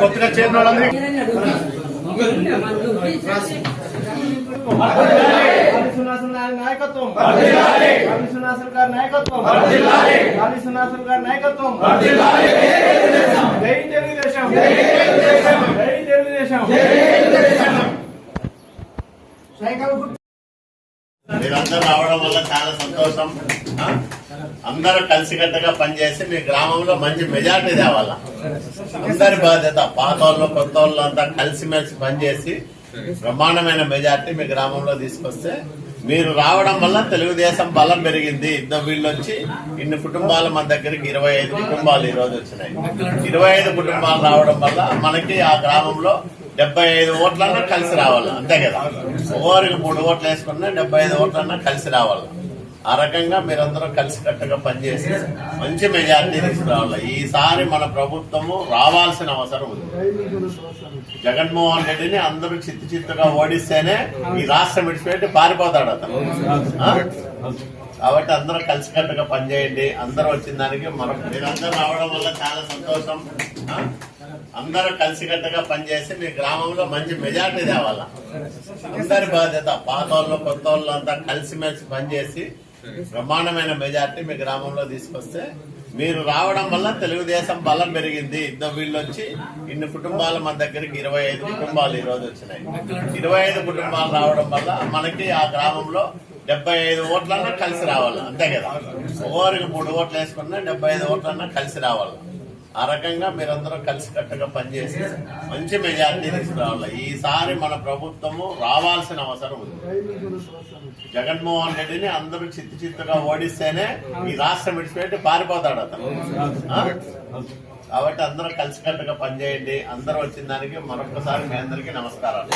కొత్తగా చేరిన వాళ్ళందరికీ నాయకత్వం సునాసన్ గారి నాయకత్వం. సునాసన్ గారి నాయకత్వం జై తెలుగుదేశం జై తెలుగుదేశం అందరు రావడం వల్ల చాలా సంతోషం. అందరూ కలిసికట్టుగా పనిచేసి మీ గ్రామంలో మంచి మెజార్టీ తేవాల? అందరి బాధ్యత పాత వాళ్ళు కొత్త వాళ్ళు అంతా కలిసిమెలిసి పనిచేసి బ్రహ్మాండమైన మెజార్టీ మీ గ్రామంలో తీసుకొస్తే మీరు రావడం వల్ల తెలుగుదేశం బలం పెరిగింది. ఇద్దరు వీళ్ళు వచ్చి ఇన్ని కుటుంబాలు మన దగ్గరికి ఇరవై ఐదు కుటుంబాలు ఈ రోజు వచ్చినాయి. ఇరవై ఐదు కుటుంబాలు రావడం వల్ల మనకి ఆ గ్రామంలో డెబ్బై ఐదు ఓట్లన్నా కలిసి రావాలి. అంతే కదా? ఓరికి మూడు ఓట్లు వేసుకున్నా డెబ్బై ఐదు ఓట్లన్నా కలిసి రావాలి. ఆ రకంగా మీరందరూ కలిసికట్టుగా పనిచేసి మంచి మెజార్టీ తీసుకురావాలి. ఈసారి మన ప్రభుత్వము రావాల్సిన అవసరం ఉంది. జగన్మోహన్ రెడ్డిని అందరూ చిత్తు చిత్తుగా ఓడిస్తేనే ఈ రాష్ట్రం విడిచిపెట్టి పారిపోతాడు అతను. కాబట్టి అందరూ కలిసికట్టుగా పనిచేయండి. అందరూ వచ్చిన దానికి మనం మీరందరూ రావడం వల్ల చాలా సంతోషం. అందరూ కలిసికట్టుగా పనిచేసి మీ గ్రామంలో మంచి మెజార్టీ తేవాలా? అందరి బాధ్యత పాత వాళ్ళు కొత్త వాళ్ళు అంతా కలిసిమెలిసి పనిచేసి బ్రహ్మాండమైన మెజార్టీ మీ గ్రామంలో తీసుకొస్తే మీరు రావడం వల్ల తెలుగుదేశం బలం పెరిగింది. ఇద్దరు వీళ్ళు వచ్చి ఇన్ని కుటుంబాలు మన దగ్గరికి ఇరవై ఐదు కుటుంబాలు ఈ రోజు వచ్చినాయి. ఇరవై ఐదు కుటుంబాలు రావడం వల్ల మనకి ఆ గ్రామంలో డెబ్బై ఐదు ఓట్లన్నా కలిసి రావాలి. అంతే కదా? ఓవరికి మూడు ఓట్లు వేసుకున్నా డెబ్బై ఐదు ఓట్లన్నా కలిసి రావాలి. ఆ రకంగా మీరందరూ కలిసికట్టుగా పనిచేసి మంచి మెజార్టీ తీసుకురావాలి. ఈసారి మన ప్రభుత్వము రావాల్సిన అవసరం ఉంది. జగన్మోహన్ రెడ్డిని అందరూ చిత్తు చిత్తుగా ఓడిస్తేనే ఈ రాష్ట్రం విడిచిపెట్టి పారిపోతాడు అతను. కాబట్టి అందరూ కలిసికట్టుగా పనిచేయండి. అందరూ వచ్చిన దానికి మరొకసారి మీ అందరికీ నమస్కారాలు.